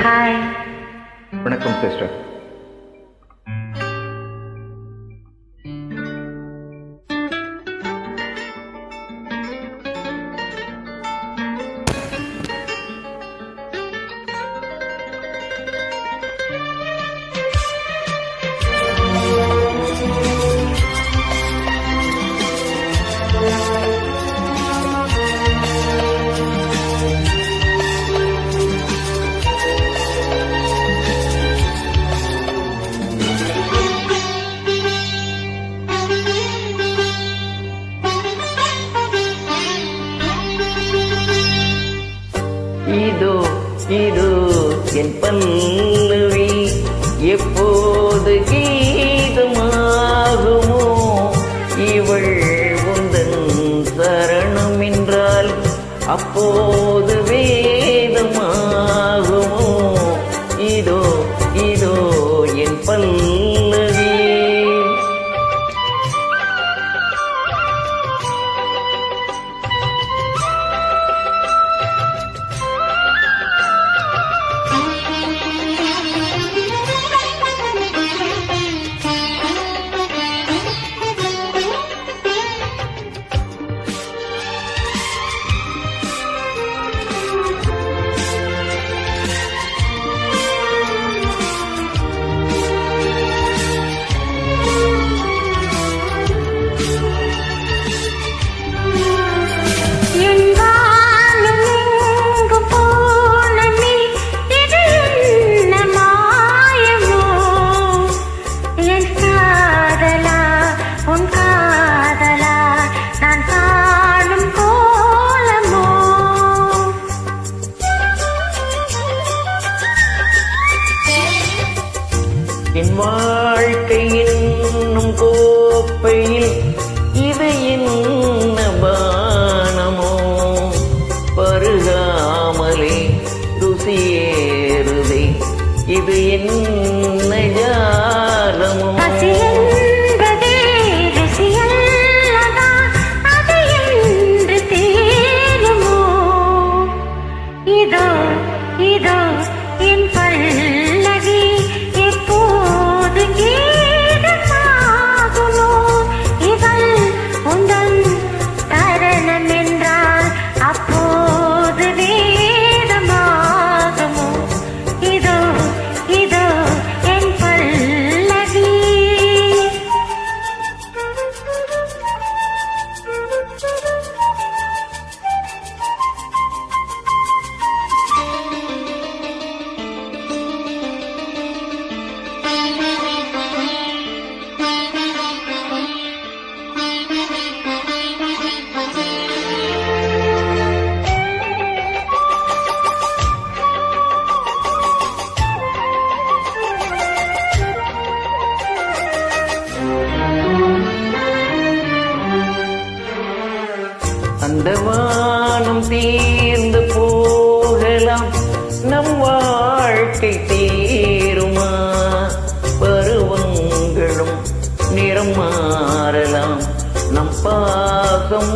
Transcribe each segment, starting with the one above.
Hi வணக்கம் sister இதோ இதோ என் பல்லவி எப்போது கீதமாகுமோ இவள் உந்தன் சரணம் என்றால் அப்போது வேதமாகுமோ இதோ என் வாழ்க்கை என்னும் கோப்பையில் இது என்ன பானமோ? பருகாமலே ருசியேறுதே. இது என்ன ஜாலமோ? இதோ இதோ என் பள்ளி அந்த வானம் தீர்ந்து போகலாம். நம் வாழ்க்கை தீருமா? பருவங்களும் நிறம் மாறலாம். நம் பாசம்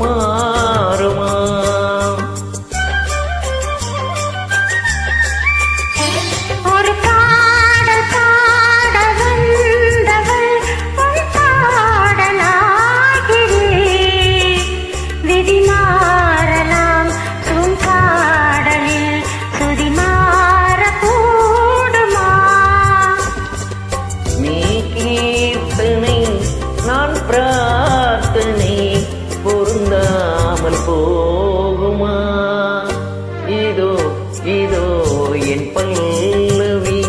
இதோ என் பல்லவி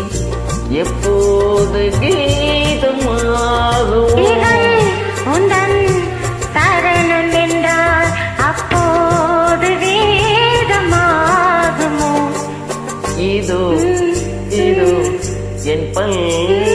எப்போது கீதமாகும் இதோ இதோ என் பல்லவி